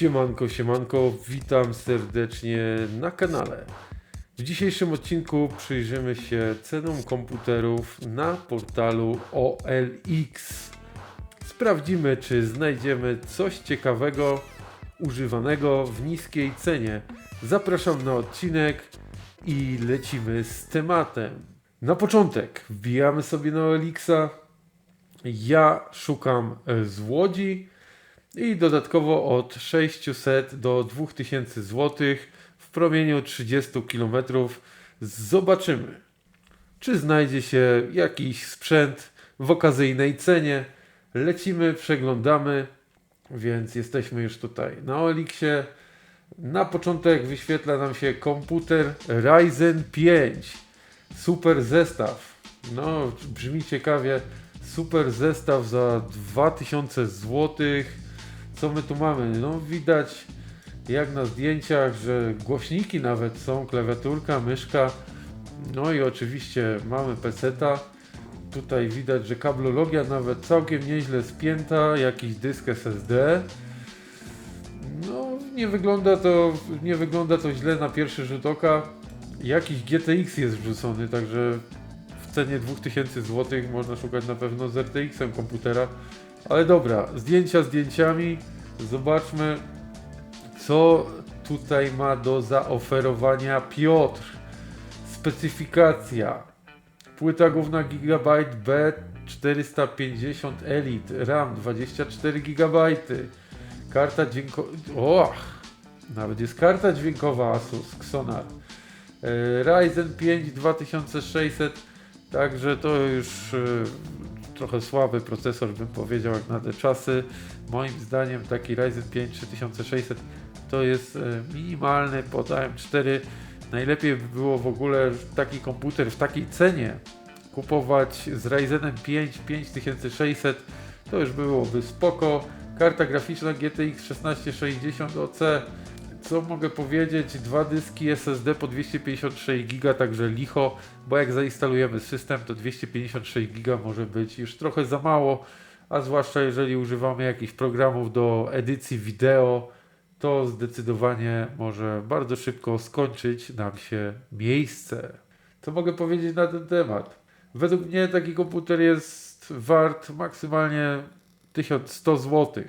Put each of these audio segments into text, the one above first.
Siemanko, siemanko, witam serdecznie na kanale. W dzisiejszym odcinku przyjrzymy się cenom komputerów na portalu OLX. Sprawdzimy, czy znajdziemy coś ciekawego, używanego w niskiej cenie. Zapraszam na odcinek i lecimy z tematem. Na początek wbijamy sobie na OLX-a. Ja szukam z Łodzi i dodatkowo od 600 do 2000 zł w promieniu 30 km. Zobaczymy, czy znajdzie się jakiś sprzęt w okazyjnej cenie. Lecimy, przeglądamy, więc jesteśmy już tutaj na Olixie. Na początek wyświetla nam się komputer Ryzen 5. Super zestaw. No, brzmi ciekawie. Super zestaw za 2000 zł. Co my tu mamy? No, widać jak na zdjęciach, że głośniki nawet są, klawiaturka, myszka. No i oczywiście mamy peceta. Tutaj widać, że kablologia nawet całkiem nieźle spięta, jakiś dysk SSD. No, nie wygląda to, nie wygląda to źle na pierwszy rzut oka. Jakiś GTX jest wrzucony, także w cenie 2000 zł można szukać na pewno z RTX-em komputera. Ale dobra, zdjęcia zdjęciami. Zobaczmy, co tutaj ma do zaoferowania Piotr. Specyfikacja. Płyta główna Gigabyte B450 Elite, RAM 24 GB. Karta dźwiękowa. Och, nawet jest karta dźwiękowa Asus Xonar. E, Ryzen 5 2600, także to już e, trochę słaby procesor, bym powiedział, jak na te czasy. Moim zdaniem taki Ryzen 5 3600 to jest e, minimalny pod AM4. Najlepiej by było w ogóle taki komputer w takiej cenie kupować z Ryzenem 5 5600. To już byłoby spoko. Karta graficzna GTX 1660 OC. Co mogę powiedzieć? Dwa dyski SSD po 256 GB, także licho, bo jak zainstalujemy system, to 256 GB może być już trochę za mało, a zwłaszcza jeżeli używamy jakichś programów do edycji wideo, to zdecydowanie może bardzo szybko skończyć nam się miejsce. Co mogę powiedzieć na ten temat? Według mnie taki komputer jest wart maksymalnie 1100 zł.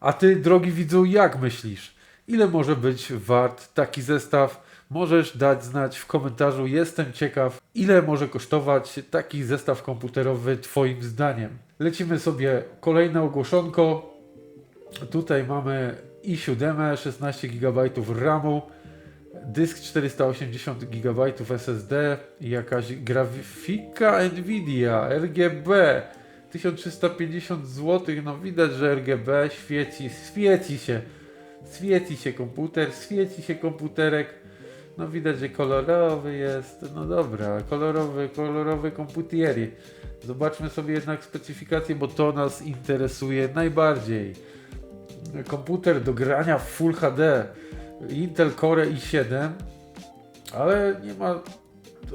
A ty, drogi widzu, jak myślisz? Ile może być wart taki zestaw? Możesz dać znać w komentarzu. Jestem ciekaw, ile może kosztować taki zestaw komputerowy Twoim zdaniem. Lecimy sobie kolejne ogłoszonko. Tutaj mamy i7, 16 GB RAMu, dysk 480 GB SSD jakaś grafika Nvidia RGB 1350 zł. No widać, że RGB świeci, świeci się, świeci się komputer, świeci się komputerek. No widać, że kolorowy jest. No dobra, kolorowy, kolorowy komputieri. Zobaczmy sobie jednak specyfikację, bo to nas interesuje najbardziej komputer do grania w Full HD Intel Core i7, ale nie ma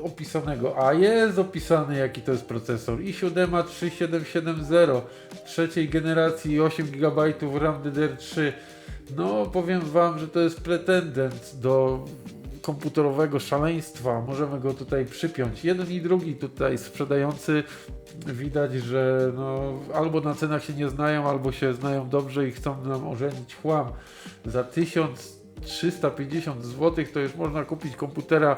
opisanego, a jest opisany jaki to jest procesor i7 3770 trzeciej generacji 8 GB RAM DDR3 no powiem Wam, że to jest pretendent do komputerowego szaleństwa. Możemy go tutaj przypiąć. Jeden i drugi tutaj sprzedający widać, że no, albo na cenach się nie znają, albo się znają dobrze i chcą nam ożenić chłam. Za 1350 zł to już można kupić komputera,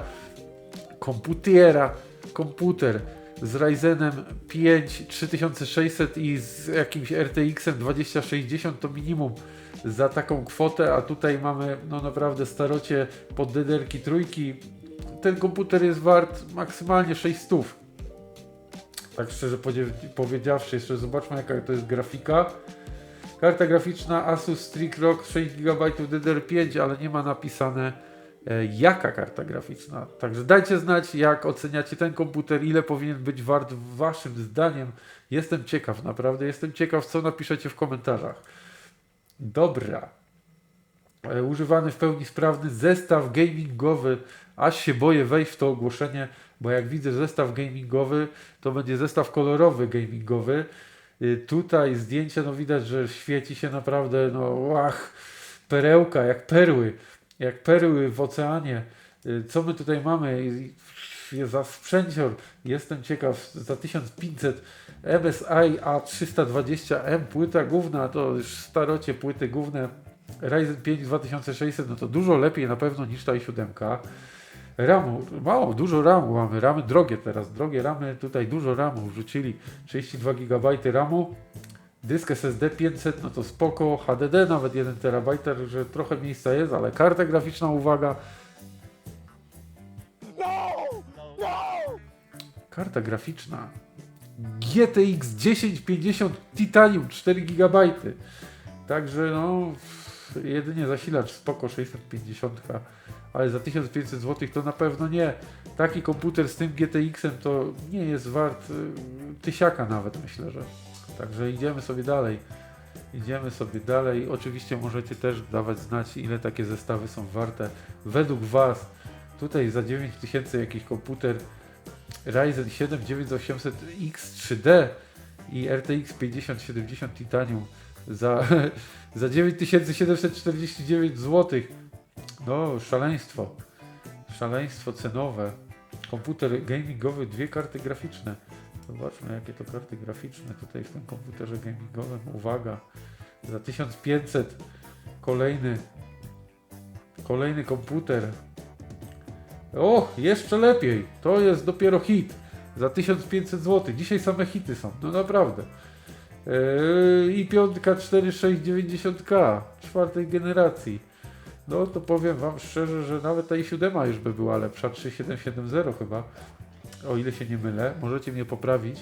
komputera, komputer z Ryzenem 5 3600 i z jakimś RTX-em 2060 to minimum za taką kwotę, a tutaj mamy no naprawdę starocie pod DDR-ki trójki. Ten komputer jest wart maksymalnie 600. Tak szczerze powiedziawszy, jeszcze zobaczmy jaka to jest grafika. Karta graficzna Asus Strix Rock 6 GB DDR5, ale nie ma napisane jaka karta graficzna. Także dajcie znać, jak oceniacie ten komputer, ile powinien być wart waszym zdaniem. Jestem ciekaw, naprawdę jestem ciekaw, co napiszecie w komentarzach. Dobra. E, używany w pełni sprawny zestaw gamingowy. Aż się boję wejść w to ogłoszenie, bo jak widzę zestaw gamingowy, to będzie zestaw kolorowy gamingowy. Y, Tutaj zdjęcia, no widać, że świeci się naprawdę, no łach, perełka, jak perły, jak perły w oceanie. Y, Co my tutaj mamy? I- Za sprzęcior, jestem ciekaw, za 1500 MSI A320M, płyta główna, to już starocie płyty główne, Ryzen 5 2600, no to dużo lepiej na pewno niż ta i7. Ramu, mało, dużo ramu mamy, ramy drogie teraz, drogie ramy, tutaj dużo ramu wrzucili, 32 GB ramu, dysk SSD 500, no to spoko, HDD nawet 1 TB, że trochę miejsca jest, ale karta graficzna, uwaga, karta graficzna. GTX 1050 Titanium 4 GB, także no jedynie zasilacz spoko 650, ale za 1500 zł to na pewno nie. Taki komputer z tym GTX-em to nie jest wart y, tysiaka nawet myślę, że. Także idziemy sobie dalej. Idziemy sobie dalej. Oczywiście możecie też dawać znać, ile takie zestawy są warte. Według Was, tutaj za 9000 jakiś komputer Ryzen 7 9800X 3D i RTX 5070 Titanium za, za 9749 zł. No, szaleństwo. Szaleństwo cenowe. Komputer gamingowy, dwie karty graficzne. Zobaczmy, jakie to karty graficzne tutaj w tym komputerze gamingowym. Uwaga, za 1500 kolejny kolejny komputer. O, jeszcze lepiej. To jest dopiero hit. Za 1500 zł. Dzisiaj same hity są. No naprawdę. Yy, I piątka 4690K czwartej generacji. No to powiem Wam szczerze, że nawet ta i7 już by była lepsza. 3770 chyba. O ile się nie mylę. Możecie mnie poprawić,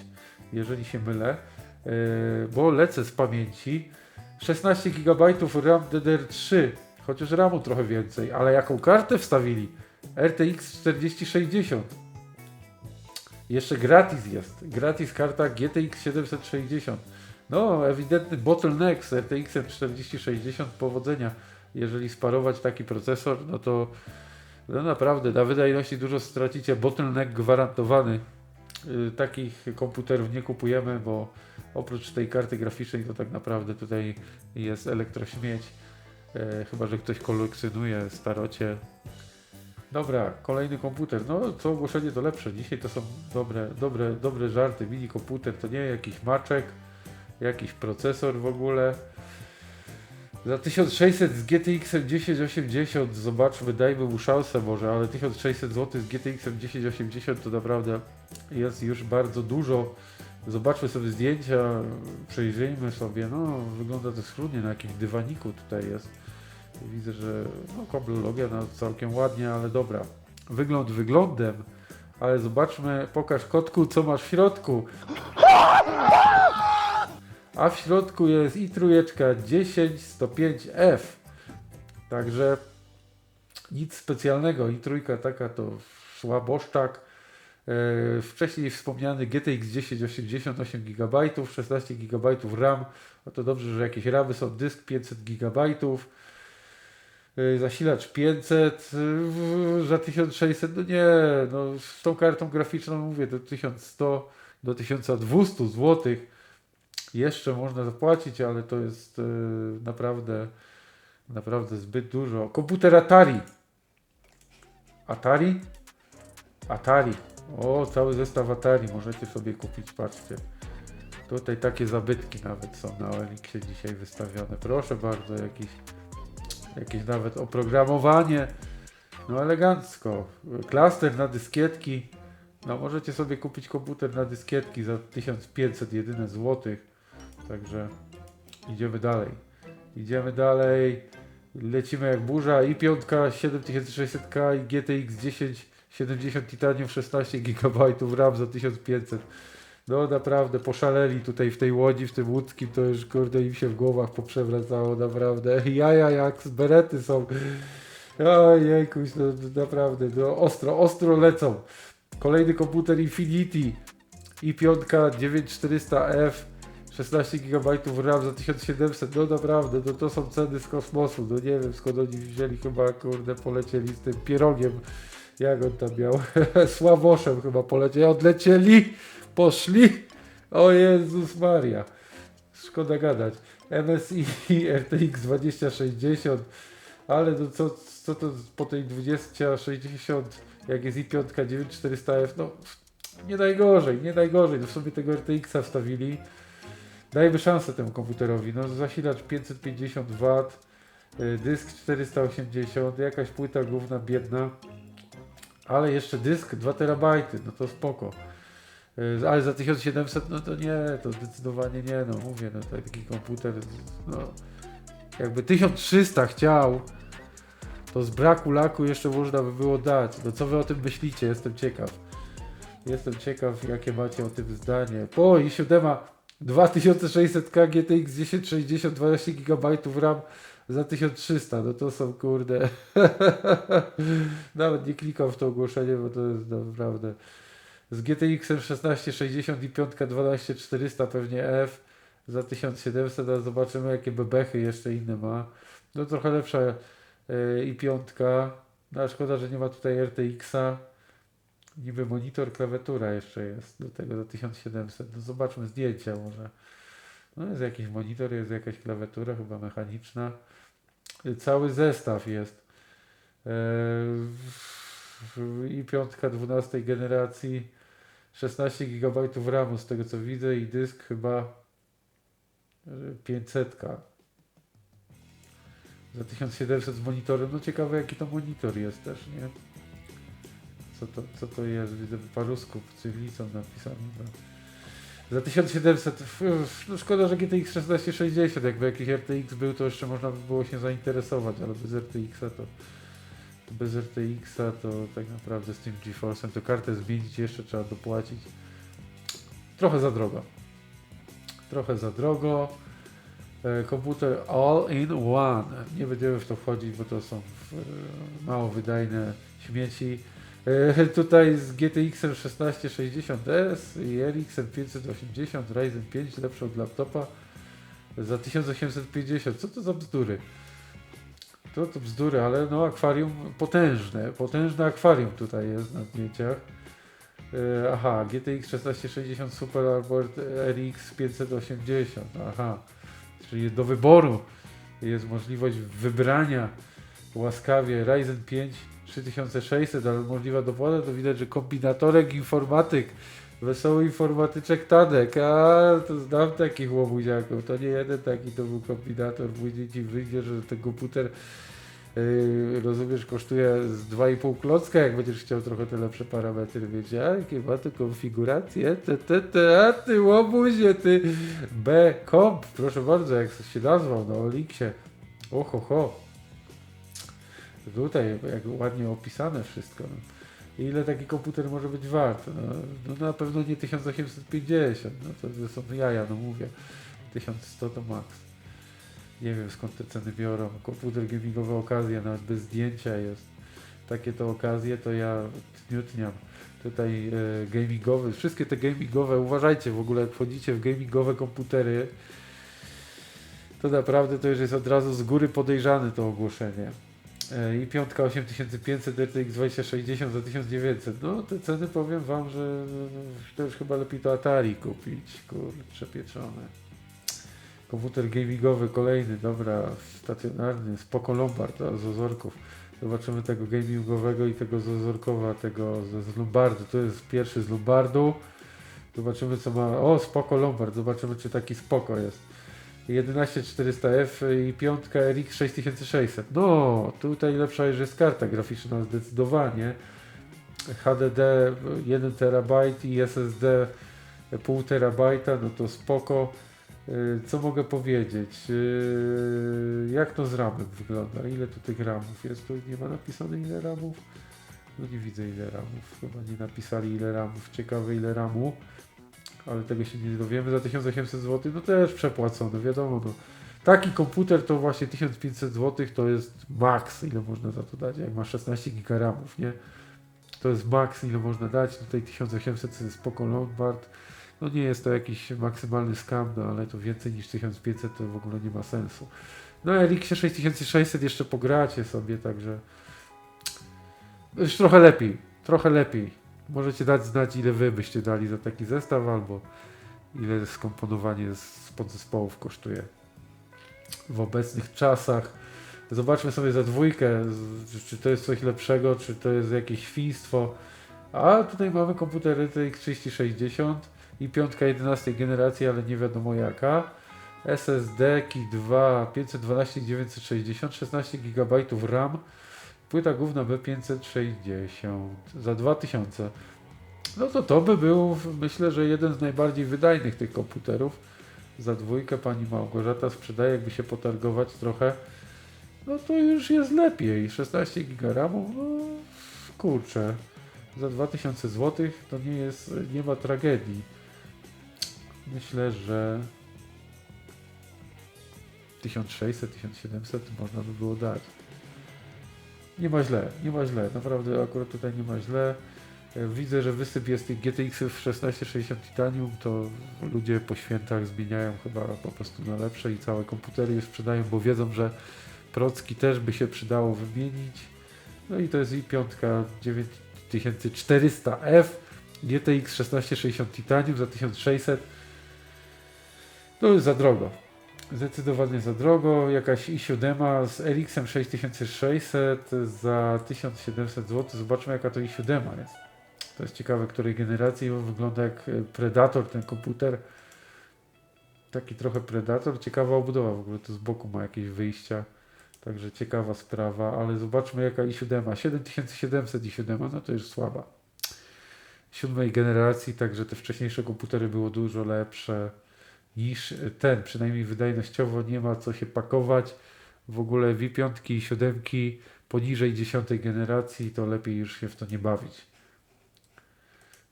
jeżeli się mylę. Yy, bo lecę z pamięci. 16 GB RAM DDR3. Chociaż RAMu trochę więcej. Ale jaką kartę wstawili? RTX 4060. Jeszcze gratis jest. Gratis karta GTX 760. No, ewidentny bottleneck z RTX 4060. Powodzenia. Jeżeli sparować taki procesor, no to no naprawdę na wydajności dużo stracicie. Bottleneck gwarantowany. Yy, takich komputerów nie kupujemy, bo oprócz tej karty graficznej to tak naprawdę tutaj jest elektrośmieć. E, chyba, że ktoś kolekcjonuje starocie. Dobra, kolejny komputer. No, co ogłoszenie to lepsze. Dzisiaj to są dobre, dobre, dobre żarty. Mini komputer to nie jakiś maczek, jakiś procesor w ogóle. Za 1600 z GTX 1080 zobaczmy, dajmy mu szansę może, ale 1600 zł z GTX 1080 to naprawdę jest już bardzo dużo. Zobaczmy sobie zdjęcia, przejrzyjmy sobie. No, wygląda to schludnie na jakimś dywaniku tutaj jest. Widzę, że no, kablologia no, całkiem ładnie, ale dobra. Wygląd wyglądem, ale zobaczmy, pokaż kotku, co masz w środku. A w środku jest i trójeczka 10105F. Także nic specjalnego. I trójka taka to słaboszczak. E, wcześniej wspomniany GTX 1080 8 GB, 16 GB RAM. No to dobrze, że jakieś ramy są. Dysk 500 GB. Y, zasilacz 500 y, za 1600, no nie, no z tą kartą graficzną mówię do 1100 do 1200 zł jeszcze można zapłacić, ale to jest y, naprawdę naprawdę zbyt dużo. Komputer Atari. Atari? Atari. O, cały zestaw Atari możecie sobie kupić, patrzcie. Tutaj takie zabytki nawet są na Elixie dzisiaj wystawione. Proszę bardzo, jakiś jakieś nawet oprogramowanie. No elegancko. Klaster na dyskietki. No możecie sobie kupić komputer na dyskietki za 1500 jedyne złotych. Także idziemy dalej. Idziemy dalej. Lecimy jak burza i piątka 7600K i GTX 1070 Titanium 16 GB RAM za 1500. No naprawdę poszaleli tutaj w tej łodzi, w tym łódzkim, to już kurde im się w głowach poprzewracało naprawdę. Jaja jak z berety są. Ojejkuś, no naprawdę, no ostro, ostro lecą. Kolejny komputer Infinity i piątka 9400F 16 GB RAM za 1700, no naprawdę, no to są ceny z kosmosu, no nie wiem skąd oni wzięli, chyba kurde polecieli z tym pierogiem, jak on tam miał, Sławoszem chyba polecieli, odlecieli, poszli, o Jezus Maria. szkoda gadać. MSI RTX 2060, ale no co, co to po tej 2060, jak jest i5 9400F, no nie najgorzej, nie najgorzej. No w sobie tego RTX-a wstawili. Dajmy szansę temu komputerowi. No zasilacz 550 W, y, dysk 480, jakaś płyta główna biedna, ale jeszcze dysk 2 terabajty, no to spoko. Y, Ale za 1700, no to nie, to zdecydowanie nie, no mówię, no taki komputer, no jakby 1300 chciał, to z braku laku jeszcze można by było dać. No co wy o tym myślicie? Jestem ciekaw. Jestem ciekaw, jakie macie o tym zdanie. Po i 7 2600K GTX 1060 12 GB RAM za 1300. No to są kurde. Nawet nie klikam w to ogłoszenie, bo to jest naprawdę. Z GTX 1660 i 5 12400 pewnie F za 1700, a zobaczymy jakie bebechy jeszcze inne ma. No trochę lepsza yy, i piątka. No szkoda, że nie ma tutaj RTX-a. Niby monitor, klawiatura jeszcze jest do tego za 1700. No zobaczmy zdjęcia może. No jest jakiś monitor, jest jakaś klawiatura, chyba mechaniczna. Cały zestaw jest. Yy, I piątka 12 generacji. 16 GB RAMu z tego co widzę i dysk chyba yy, 500. Za 1700 z monitorem. No ciekawe jaki to monitor jest też, nie? Co to, co to jest? Widzę po rusku, cywilicą napisane. No. Za 1700, f- f- no szkoda, że GTX 1660, jakby jakiś RTX był, to jeszcze można by było się zainteresować, ale bez RTX-a to, to bez RTX-a to tak naprawdę z tym GeForce'em to kartę zmienić jeszcze trzeba dopłacić. Trochę za drogo. Trochę za drogo. E, komputer all in one. Nie będziemy w to wchodzić, bo to są e, mało wydajne śmieci. E, tutaj z GTX 1660S i RX 580 Ryzen 5 lepszy od laptopa za 1850. Co to za bzdury? To to bzdury, ale no akwarium potężne, potężne akwarium tutaj jest na zdjęciach. E, aha, GTX 1660 Super albo RX 580, aha. Czyli do wyboru jest możliwość wybrania łaskawie Ryzen 5 3600, ale możliwa dopłata, to widać, że kombinatorek informatyk, wesoły informatyczek Tadek, a to znam takich łobuziaków, to nie jeden taki to był kombinator, później ci wyjdzie, że ten komputer yy, rozumiesz, kosztuje z 2,5 klocka, jak będziesz chciał trochę te lepsze parametry mieć, a jakie ma tu konfiguracje, te, te, te, a ty łobuzie, ty. B-Comp, proszę bardzo, jak się nazwał na Olixie, oho, ho. Tutaj jak ładnie opisane wszystko. No. Ile taki komputer może być wart? No, no na pewno nie 1850, no to, są jaja, no mówię. 1100 to max. Nie wiem skąd te ceny biorą. Komputer gamingowy okazja, nawet bez zdjęcia jest. Takie to okazje to ja tniutniam. Tutaj e, gamingowy, wszystkie te gamingowe, uważajcie w ogóle jak wchodzicie w gamingowe komputery, to naprawdę to już jest od razu z góry podejrzane to ogłoszenie. E, I piątka 8500, RTX 2060 za 1900. No te ceny powiem wam, że to już chyba lepiej to Atari kupić. Kurczę pieczone. Komputer gamingowy kolejny, dobra, stacjonarny, spoko Lombard a z ozorków. Zobaczymy tego gamingowego i tego z ozorkowa, tego z, z Lombardu. To jest pierwszy z Lombardu. Zobaczymy co ma. O, spoko Lombard, zobaczymy czy taki spoko jest. 11400F i piątka RX 6600. No, tutaj lepsza już jest karta graficzna zdecydowanie. HDD 1 TB i SSD 0,5 terabajta, no to spoko. Yy, Co mogę powiedzieć? Yy, Jak to z ramem wygląda? Ile tu tych ramów jest? Tu nie ma napisane ile ramów? No nie widzę ile ramów. Chyba nie napisali ile ramów. Ciekawe ile ramu ale tego się nie dowiemy. Za 1800 zł, no też przepłacone, wiadomo. No. Taki komputer to właśnie 1500 zł to jest maks, ile można za to dać. Jak ma 16 giga ramów, nie? To jest maks, ile można dać. Tutaj 1800 to jest spoko Lombard. No nie jest to jakiś maksymalny skam, no ale to więcej niż 1500 to w ogóle nie ma sensu. No RX 6600 jeszcze pogracie sobie, także już trochę lepiej, trochę lepiej. Możecie dać znać, ile wy byście dali za taki zestaw, albo ile skomponowanie z podzespołów kosztuje w obecnych czasach. Zobaczmy sobie za dwójkę, czy to jest coś lepszego, czy to jest jakieś świństwo. A tutaj mamy komputer RTX 3060 i piątka 11 generacji, ale nie wiadomo jaka. SSD Ki 2 512 960 16 GB RAM. Płyta główna B560 za 2000. No to to by był, myślę, że jeden z najbardziej wydajnych tych komputerów. Za dwójkę pani Małgorzata sprzedaje, jakby się potargować trochę. No to już jest lepiej. 16 GB no kurczę. Za 2000 zł to nie jest, nie ma tragedii. Myślę, że 1600, 1700 można by było dać. Nie ma źle, nie ma źle. Naprawdę akurat tutaj nie ma źle. E, Widzę, że wysyp jest tych GTX w 1660 Titanium, to ludzie po świętach zmieniają chyba po prostu na lepsze i całe komputery już sprzedają, bo wiedzą, że procki też by się przydało wymienić. No i to jest i piątka 9400F, GTX 1660 Titanium za 1600. To jest za drogo. Zdecydowanie za drogo. Jakaś i7 z RX-em 6600 za 1700 zł. Zobaczmy jaka to i7 jest. To jest ciekawe, której generacji. On wygląda jak e, Predator ten komputer. Taki trochę Predator. Ciekawa obudowa w ogóle. To z boku ma jakieś wyjścia. Także ciekawa sprawa, ale zobaczmy jaka i7. 7700 i7, no to już słaba. Siódmej generacji, także te wcześniejsze komputery było dużo lepsze niż ten, przynajmniej wydajnościowo nie ma co się pakować. W ogóle V5 i 7 poniżej 10 generacji to lepiej już się w to nie bawić.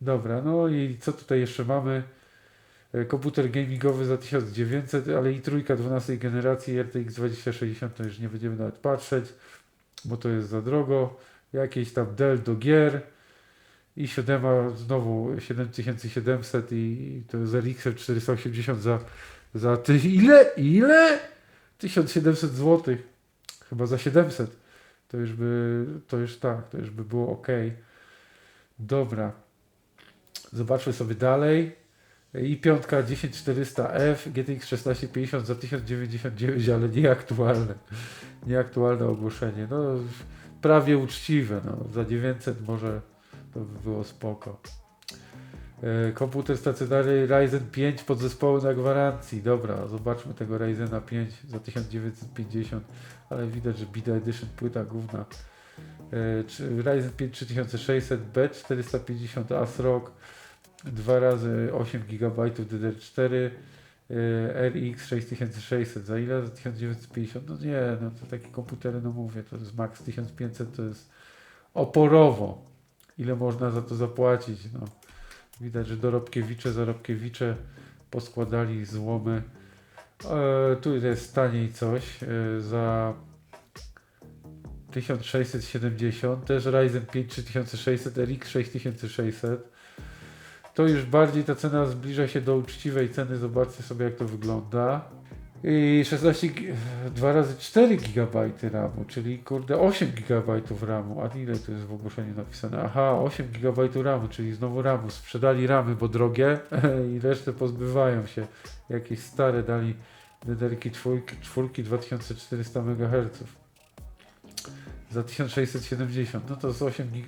Dobra, no i co tutaj jeszcze mamy? E, Komputer gamingowy za 1900, ale i trójka 12 generacji RTX 2060 to już nie będziemy nawet patrzeć, bo to jest za drogo. Jakieś tam Dell do gier i 7 znowu 7700 i, to jest RX 480 za, za ty, ile? Ile? 1700 zł. Chyba za 700. To już by, to już tak, to już by było ok. Dobra. Zobaczmy sobie dalej. I piątka 10400F, GTX 1650 za 1099, ale nieaktualne. Nieaktualne ogłoszenie. No, prawie uczciwe. No. Za 900 może to by było spoko. E, Komputer stacjonarny Ryzen 5 podzespoły na gwarancji. Dobra, zobaczmy tego Ryzena 5 za 1950, ale widać, że Bida Edition płyta główna. E, Ryzen 5 3600B 450 ASRock 2 razy 8 GB DDR4 e, RX 6600 za ile? Za 1950? No nie, no to takie komputery, no mówię, to jest max 1500, to jest oporowo. Ile można za to zapłacić? No. Widać, że dorobkiewicze, zarobkiewicze poskładali złomy. E, tu jest taniej coś e, za 1670, też Ryzen 5 3600, RX 6600. To już bardziej ta cena zbliża się do uczciwej ceny. Zobaczcie sobie jak to wygląda. I 16, gi- 2 razy 4 GB RAMu, czyli kurde 8 GB RAMu. A ile tu jest w ogłoszeniu napisane? Aha, 8 GB RAMu, czyli znowu RAMu. Sprzedali ramy, bo drogie i resztę pozbywają się. Jakieś stare dali DDR-ki czwórki, czwórki 2400 MHz. Za 1670. No to z 8 gig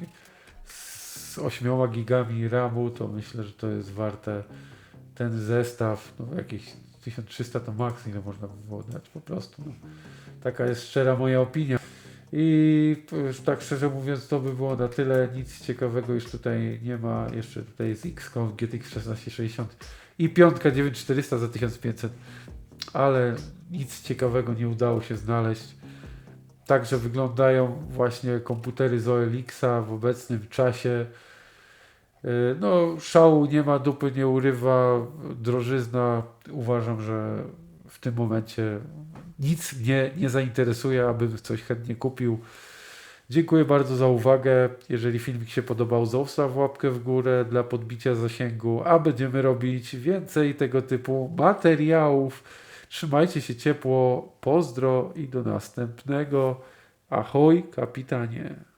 z 8 gigami RAMu to myślę, że to jest warte ten zestaw, no jakieś 1300 to maks, ile można by było dać po prostu. No. Taka jest szczera moja opinia. I tak szczerze mówiąc, to by było na tyle. Nic ciekawego już tutaj nie ma. Jeszcze tutaj jest XCOM GTX 1660 i piątka 9400 za 1500. Ale nic ciekawego nie udało się znaleźć. Także wyglądają właśnie komputery z OLX-a w obecnym czasie. Yy, No, szału nie ma, dupy nie urywa, drożyzna. Uważam, że w tym momencie nic mnie nie zainteresuje, abym coś chętnie kupił. Dziękuję bardzo za uwagę. Jeżeli filmik się podobał, zostaw łapkę w górę dla podbicia zasięgu, a będziemy robić więcej tego typu materiałów. Trzymajcie się ciepło, pozdro i do następnego. Ahoj, kapitanie.